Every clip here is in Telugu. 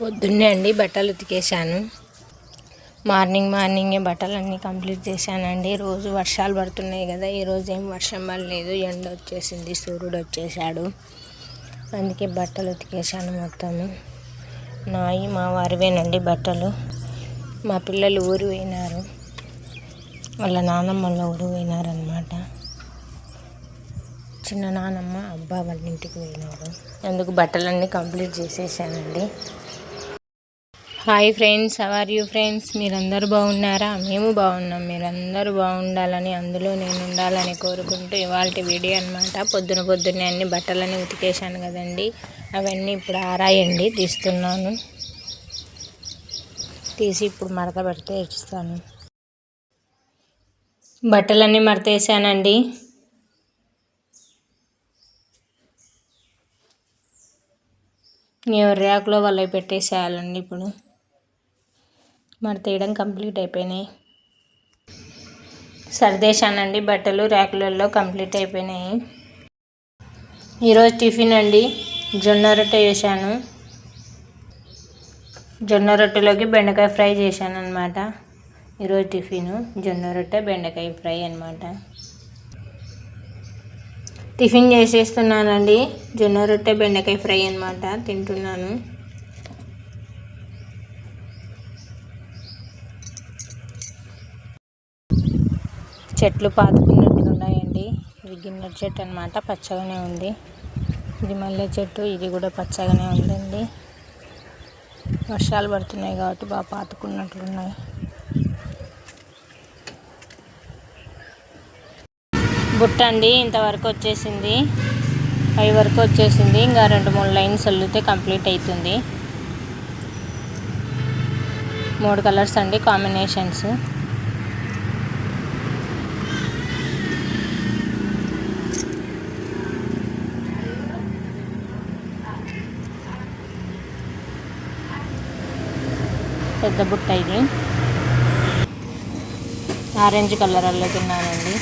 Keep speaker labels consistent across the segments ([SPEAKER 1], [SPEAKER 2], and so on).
[SPEAKER 1] పొద్దున్నే అండి బట్టలు ఉతికేసాను మార్నింగ్ మార్నింగే బట్టలన్నీ కంప్లీట్ చేశానండి. రోజు వర్షాలు పడుతున్నాయి కదా ఈరోజు ఏం వర్షం పడలేదు. ఎండ వచ్చేసింది సూర్యుడు వచ్చేసాడు అందుకే బట్టలు ఉతికేసాను మొత్తము. నాయి మా వారివేనండి బట్టలు. మా పిల్లలు ఊరు పోయినారు. వాళ్ళ నాన్నమ్మ వాళ్ళ ఊరు పోయినారనమాట చిన్న నానమ్మ అబ్బా వాళ్ళ ఇంటికి పోయినారు. అందుకు బట్టలన్నీ కంప్లీట్ చేసేసానండి. Hi friends how are you friends మీరందరూ బాగున్నారా? మేము బాగున్నాం. మీరందరూ బాగుండాలని అందులో నేను ఉండాలని కోరుకుంటూ ఇవాళ వీడియో అనమాట పొద్దున పొద్దున్నే అన్ని బట్టలన్నీ ఉతికేసాను కదండి. అవన్నీ ఇప్పుడు ఆరాయండి తీస్తున్నాను. తీసి ఇప్పుడు మడత పెడితే ఇస్తాను. బట్టలన్నీ మడతేసానండి. నేను ర్యాక్లో వాళ్ళవి పెట్టేసేయాలండి ఇప్పుడు. మరి తీయడం కంప్లీట్ అయిపోయినాయి. సర్దేశానండి బట్టలు ర్యాకులలో కంప్లీట్ అయిపోయినాయి. ఈరోజు టిఫిన్ అండి జొన్న రొట్టె చేశాను. జొన్న రొట్టెలోకి బెండకాయ ఫ్రై చేశాను అనమాట ఈరోజు టిఫిన్ జొన్న రొట్టె బెండకాయ ఫ్రై అనమాట టిఫిన్ చేసేస్తున్నానండి. జొన్న రొట్టె బెండకాయ ఫ్రై అనమాట తింటున్నాను. చెట్లు పాతుకున్నట్లున్నాయండి ఇది గిన్నె చెట్టు అనమాట పచ్చగానే ఉంది. ఇది మల్లె చెట్టు. ఇది కూడా పచ్చగానే ఉందండి. వర్షాలు పడుతున్నాయి కాబట్టి బాగా పాతుకున్నట్లున్నాయి బుట్ట అండి ఇంతవరకు వచ్చేసింది. పై వరకు వచ్చేసింది. ఇంకా రెండు మూడు లైన్స్ అల్లితే కంప్లీట్ అవుతుంది మూడు కలర్స్ అండి కాంబినేషన్స్. పెద్ద బుట్ట ఇది. ఆరెంజ్ కలర్ అల్లుతున్నానండి.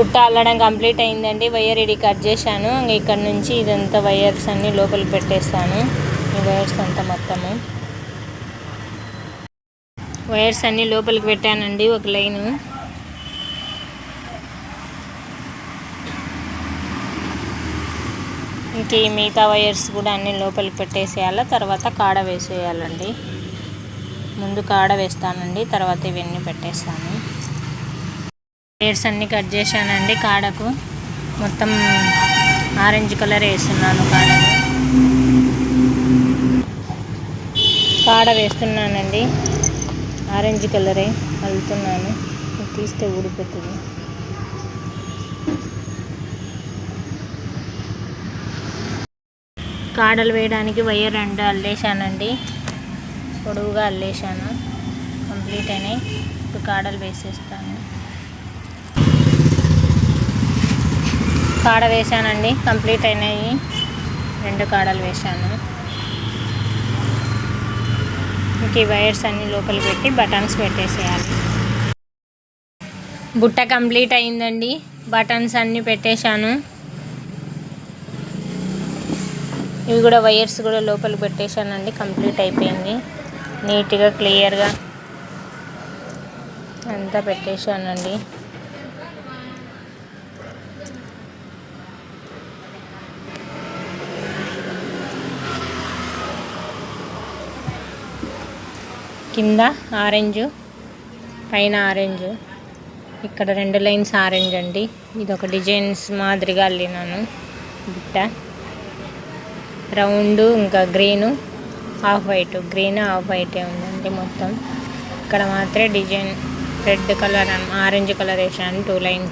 [SPEAKER 1] బుట్ట అల్లడం కంప్లీట్ అయిందండి. వైర్ ఇది కట్ చేశాను. ఇక్కడ నుంచి ఇదంతా వైర్స్ అన్నీ లోపలికి పెట్టేస్తాను. ఈ వైర్స్ అంతా మొత్తము. వైర్స్ అన్నీ లోపలికి పెట్టానండి ఒక లైను. ఇంక ఈ మిగతా వైర్స్ కూడా అన్ని లోపలికి పెట్టేసేయాలి? తర్వాత కాడ వేసేయాలండి. ముందు కాడ వేస్తానండి. తర్వాత ఇవన్నీ పెట్టేస్తాను. వైర్స్ అన్నీ కట్ చేశానండి కాడకు. మొత్తం ఆరెంజ్ కలర్ వేస్తున్నాను కాడకు. కాడ వేస్తున్నానండి. ఆరెంజ్ కలరే అల్లుతున్నాను. తీస్తే ఊడిపోతుంది. కాడలు వేయడానికి వైర్ రెండు అల్లేశానండి. పొడవుగా అల్లేసాను కంప్లీట్ అయినాయి. ఇప్పుడు కాడలు వేసేస్తాను. కాడ వేశానండి కంప్లీట్ అయినాయి. రెండు కాడలు వేసాను ఇంక ఈ వైర్స్ అన్ని లోపల పెట్టి బటన్స్ పెట్టేసేయాలి. బుట్ట కంప్లీట్ అయిందండి. బటన్స్ అన్నీ పెట్టేశాను. ఇవి కూడా వైర్స్ కూడా లోపల పెట్టేశానండి కంప్లీట్ అయిపోయింది. నీట్గా క్లియర్గా అంతా పెట్టేశానండి. కింద ఆరెంజ్ పైన ఆరెంజ్. ఇక్కడ రెండు లైన్స్ ఆరెంజ్ అండి. ఇది ఒక డిజైన్స్ మాదిరిగా అల్లినాను. బుట్ట. రౌండ్ ఇంకా green. Half white. Green half వైటే ఉందండి మొత్తం. ఇక్కడ మాత్రమే design. Red colour orange colour వేసాను. Two line.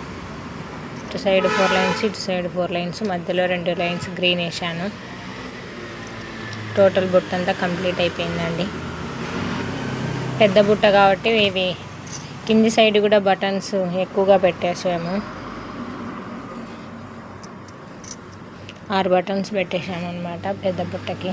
[SPEAKER 1] ఇటు సైడ్ ఫోర్ లైన్స్ ఇటు సైడ్ ఫోర్ లైన్స్. మధ్యలో రెండు లైన్స్ గ్రీన్ వేసాను. టోటల్ బుట్ట అంతా కంప్లీట్ అయిపోయిందండి. పెద్ద బుట్ట కాబట్టి ఇవి కింది సైడ్ కూడా బటన్స్ ఎక్కువగా పెట్టేసాము. ఆరు బటన్స్ పెట్టేశాను అనమాట పెద్ద బుట్టకి.